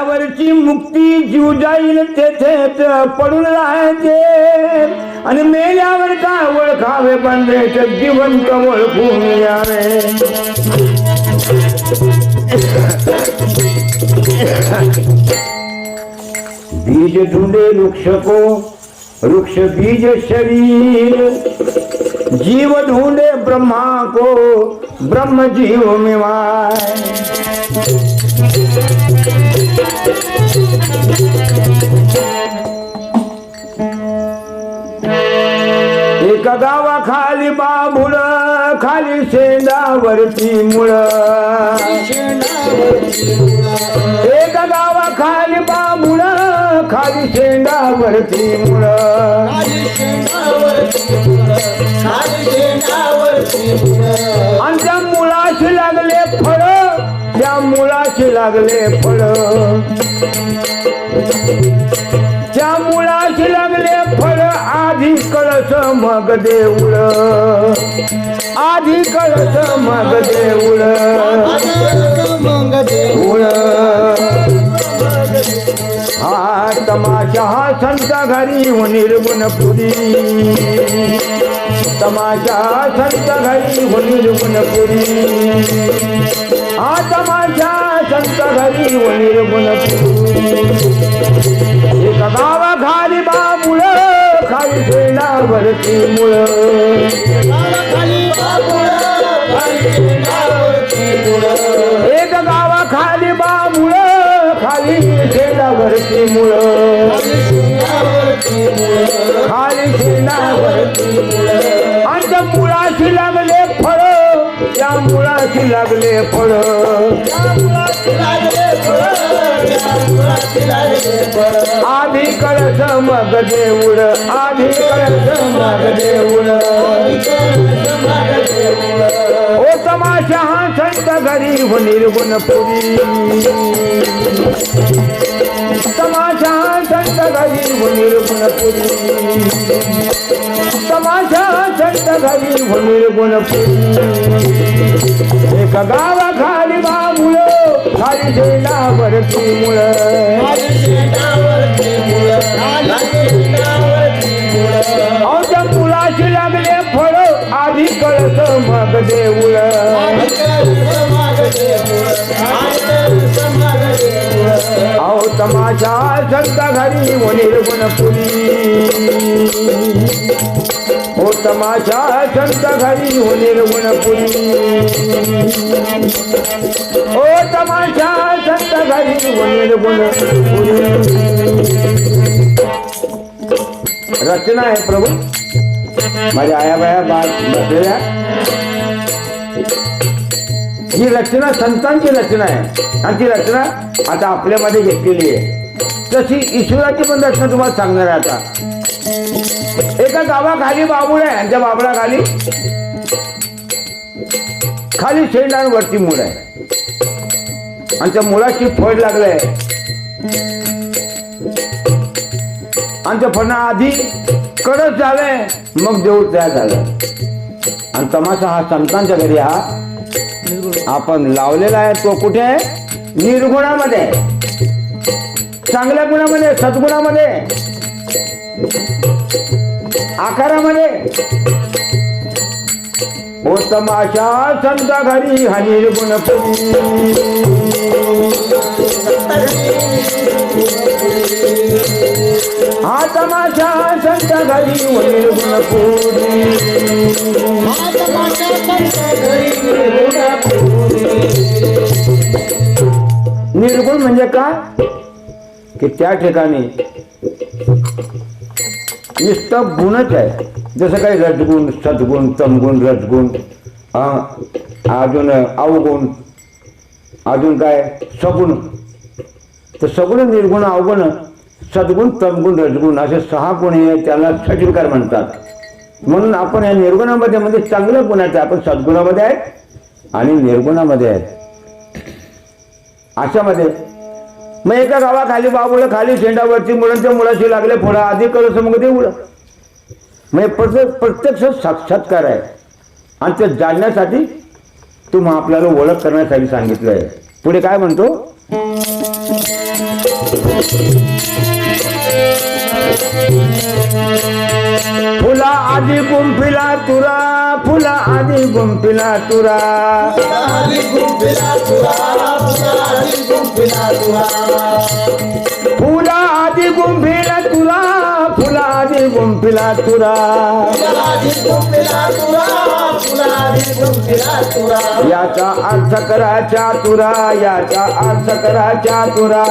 त्यावरची मुक्ती जीव जाईल तेथेच पडून राहायचे. आणि मेल्यावर का ओळखावे बंदेच जिवंत ओळखून यावे. बीज ढूंढे वृक्ष को वृक्ष बीज शरीर. जीव ढूंढे ब्रह्मा को ब्रह्म जीव मिवाय। गावा खाली बाबुळ खाली शेंडावरती मुळ। एकदाव खाली बाबुळ खाली शेंडावरती मुळ। आणि त्या मुलाशी लागले फळ. त्या मुलाशी लागले फळ. त्या मुलाशी लागले फळ. आधी कळस मग देऊळ. आधी कळस मग देऊळ. देऊळ हा तमाशा हा संत घरी निर्गुण पुरी. तमाशा संत घरी हो हा तमाशा संत घरी हो निर्गुण पुरी एका गावा खाली बाबुळ खाली मुळ. एक गावा खाली शेणावरती मुळ. खाली शेणावरती आणि त्या मुळाशी लागले फळ. त्या मुळाशी लागले फळ. आधी कळस मग देऊळ आधी ओ तमाशा हा संत गरीब निर्गुण पुरी। तमाशा हा संत गरीब निर्गुण पुरी। तमाशा हा संत गरीब निर्गुण पुरी। एक गावा खाली बामुळ खाली जेला वरती मुळ। अहो संत घरी हो निर्गुण पुरी हो तमाशा संत घरी हो निर्गुण पुरी हो तमाशा संत घरी निर्गुण पुरी रचना आहे प्रभू. माझ्या आयाबाया बाळ बसलेल्या. ही रचना संतांची रचना आहे. आणि रचना आता आपल्यामध्ये घेतलेली आहे. तशी ईश्वराची पण रचना तुम्हाला सांगणार आहे आता. एका गावाखाली बाबूळ आहे आणि त्या बाबळाखाली. खाली शेंडांवरती मूळ आहे. आणि त्या मुलाची फळ लागलंय. आणि त्या आधी कडक झालंय मग देऊळ तयार झालं. आणि तमाशा हा संतांच्या घरी हा. आपण लावलेला आहे. तो कुठे आहे? निर्गुणामध्ये चांगल्या गुणामध्ये सद्गुणामध्ये आकारामध्ये. ओ तमाशा संत घरी हा निर्गुण हा तमाशा संत घरी हो निर्गुण म्हणजे काय की त्या ठिकाणी नुसतं गुणच आहे. जसं काही रजगुण सद्गुण तमगुण रजगुण अजून अवगुण अजून काय? सगुण. तर सगुण निर्गुण अवगुण सद्गुण तमगुण रजगुण असे सहा गुण हे त्याला षटविकार म्हणतात. म्हणून आपण या निर्गुणामध्ये म्हणजे चांगल्या गुणाचे आपण सद्गुणामध्ये आहेत आणि निर्गुणामध्ये आहेत अशामध्ये मग एका गावाखाली बाबुळ खाली शेंडावरची मुलांच्या मुलाशी लागले फळं आधी कळस मग ते उडा म्हणजे प्रत्येक प्रत्यक्ष साक्षात्कार आहे. आणि ते जाणण्यासाठी तुम्हा आपल्याला ओळख करण्यासाठी सांगितलं आहे पुढे काय म्हणतो? फुला आधी गुंफिला तुरा फुला आधी गुंफिला तुरा. फुला आधी गुंफिला तुरा. आधी तुरा याचा अर्थ कराच्या तुरा याचा अर्थ कराच्या तुरा.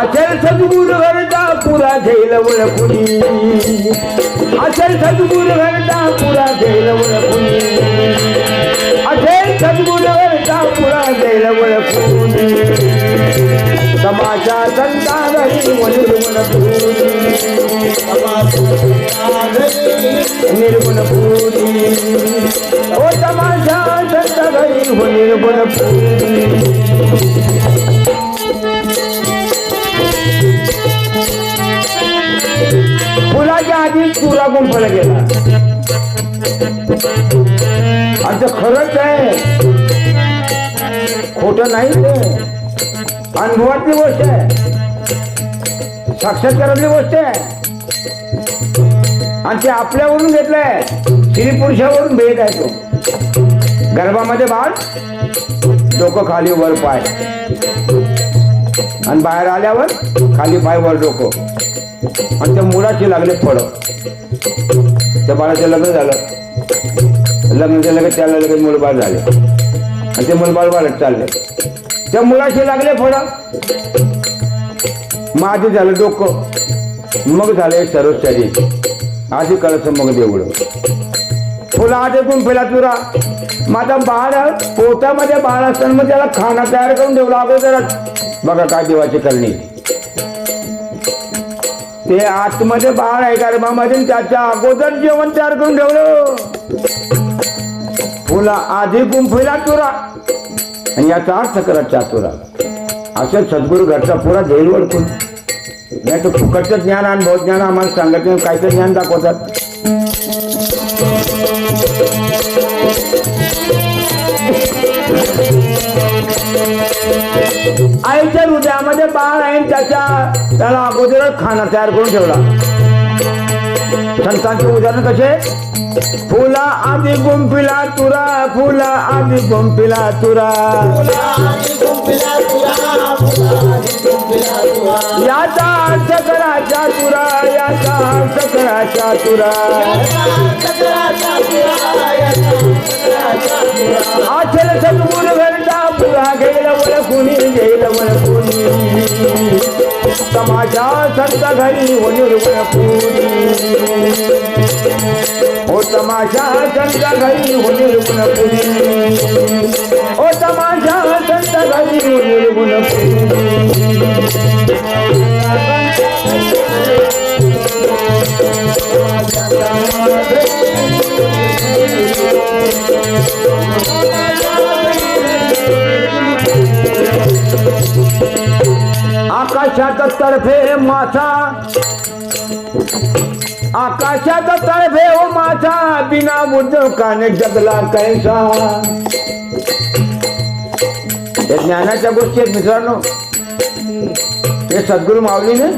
अचल सद्गुरु घरता पुरा घेईल ओळखुनी. अचल सद्गुरु घरता पुरा घेईल ओळखुनी. अचल सद्गुरु घरता पुरा घेईल ओळखुनी. समाजा संता घरी निर्गुण निर्गुण पूरी ओ समाजा संता घरी हो निर्गुण पूरी फुलाच्या आधी तुरा गुंफला गेला। आणि ते खरंच आहे खोट नाही ते अनुभवातली गोष्ट आहे. साक्षात्कारातली गोष्ट आहे. आणि ते आपल्यावरून घेतलंय. स्त्री पुरुषावरून भेद आहे तो. गर्भामध्ये बाळ डोकं खाली वर पाय. आणि बाहेर आल्यावर खाली पाय वर डोकं. आणि त्या मुलाचे लागले फळ. त्या बाळाचं लग्न झालं. लग्न झालं की त्याला लगेच मुलबाळ झाले. आणि ते मुलबाळ वाढत चालले. त्या मुलाशी लागले फळ माझे झालं डोकं. मग झालं सर्व शरीर. आधी कळस मग देवळ. फुला आधी गुंफेला तुरा. माझा बाळ पोटामध्ये बाळ असताना मग त्याला खाना तयार करून ठेवला अगोदरच बघा काय देवाची करणी. ते आतमध्ये बाळ आहे गर्भामध्ये त्याच्या अगोदर जेवण तयार करून ठेवलं. फुला आधी गुंफेला तुरा. आणि याचा अर्थ करा चातुरा. असं सद्गुरू घरचा पुरा देईल ओळखून नाही तर फुकटचं ज्ञान अनुभव ज्ञान आम्हाला सांगत नाही काहीतरी ज्ञान दाखवतात. आईच्या हृदयामध्ये बाळ आहे त्याच्या त्याला अगोदरच खाना तयार करून ठेवला. संतांचे उदाहरण कसे? फुला आधी गुंफिला तुरा फुला आधी गुंफिला तुरा. याचा अर्थ कराचा तुरा याचा अर्थ कराचा तुरा. आचल सद्गुण घरता पुरा गेल कुणी गेल वळखुनी समाजा संत घरी वणीर वळखुनी ओ तमाशा संत घरी वणीर वळखुनी ओ तमाशा संत घरी वणीर वळखुनी आकाशात तर्फे माथा आकाशात तर्फे हो माथा बिना उद्योगाने जगला कैसा. हे ज्ञानाच्या गोष्टी आहेत मित्रांनो. हे सद्गुरु माऊलीने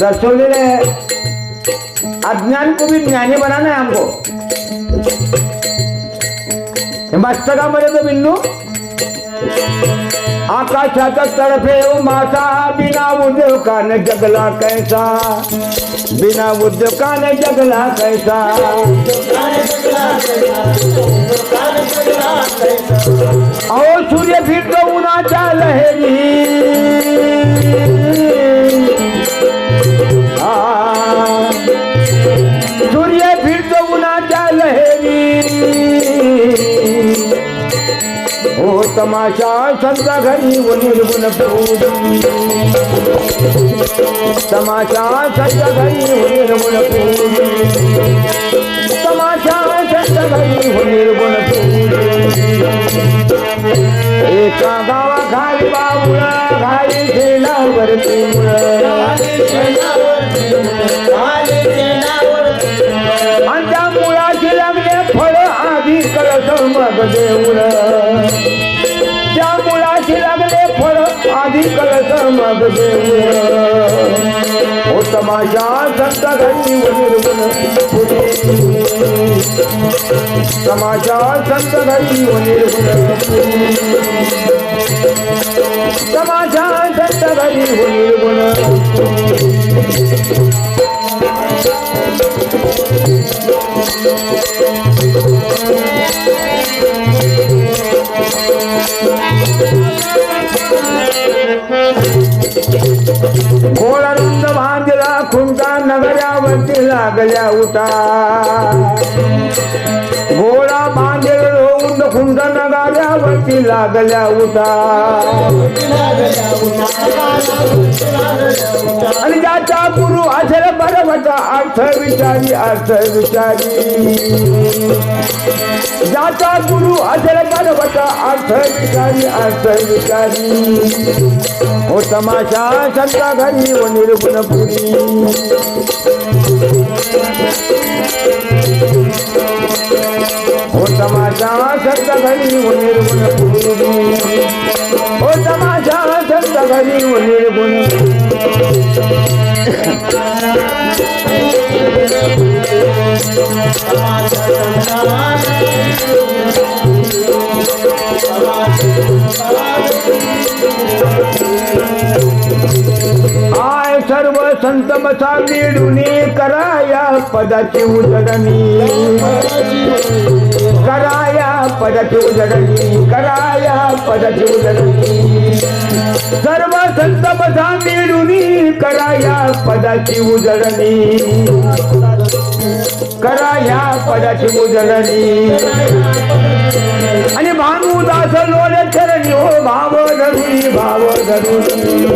दर्शवलेले आहे. अज्ञान को भी ज्ञानी बनाना है हमको मस्तकामध्ये तो बिंदू आकाशाचा तर्फे ओ माता बिना उद्योगाने जगला कैसा? बिना उद्योगाने जगला कैसा? अहो सूर्य फिरतो उन्हाच्या लहरी तमाशा संत घरी व निर्गुण पूजी तमाशा संत घरी व निर्गुण पूजी तमाशा संत घरी व निर्गुण पूजी एका गावाखाली बाबुळ घाली शेणावरती मुळ आणि त्या मुळाची लागली मग देऊळ त्या मुलाशी लागले फळ आधी कळत मग देऊळ हो तमाशा संत घरी निर्गुण तमाशा संत घरी निर्गुण तमाशा संत घरी निर्गुण गोळारुंद बांधला खुंटा नगरावरती लागल्या उठा. गोळा बांधेल रोंद खुंट नगाऱ्यावरती लागल्या उता आणि ज्याचा गुरु असेल बरोबरचा अर्थ विचारी अर्थ विचारी. ज्याचा गुरु असेल बरोबरचा अर्थ विचारी अर्थ विचारी. हो तमाशा संता घरी हो व निर्गुणपुरी हो तमाशा घरी व निर्गुणपुरी हो तमाशा घरी निर्गुण संत बसा मिळून कराया पदाची उजळणी कराया पदाची उजळणी कराया पदाची उजळणी. सर्व संत बसा मिळून कराया पदाची उजळणी कराया पदाची उजळणी आणि भानुदास लोले चरणी हो भाव धरुणी भाव धरुणी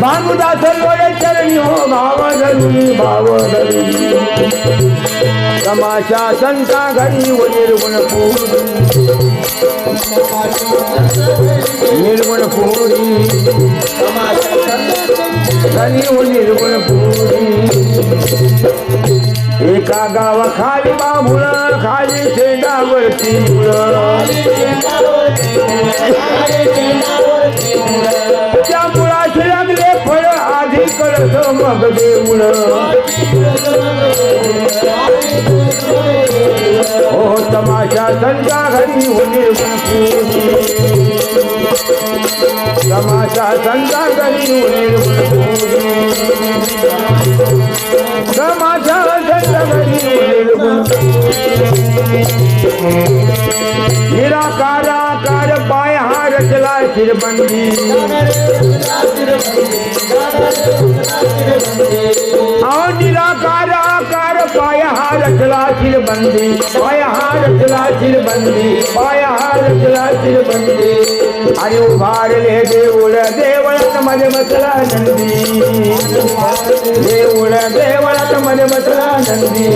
भानुदास लोले चरणी हो भाव धरुणी भाव धरुणी तमाशा संता घरी व निर्गुण पुरी निर्गुण पुरी घरी व निर्गुण पुरी एका गावाखाली बाबुळ खाली शेंडावरती मुळं. त्या आधी मग देऊळ हो तमाशा संता घरी होणे तमाशा संता घरी होणे तमाशा संता घरी होणे निराकारा आकार पाय हा रचला शिरबंदी अहो निराकाराकार पाय हा रचला शिरबंदी पाय हा रचला शिरबंदी पाय हा रचला शिरबंदी आणि उभारले देऊळ देवळात मध्ये बसला नंदी. देऊळ देवळात मध्ये बसला नंदी.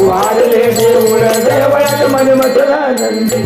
उभारले देऊळ देवळात मध्ये बसला नंदी.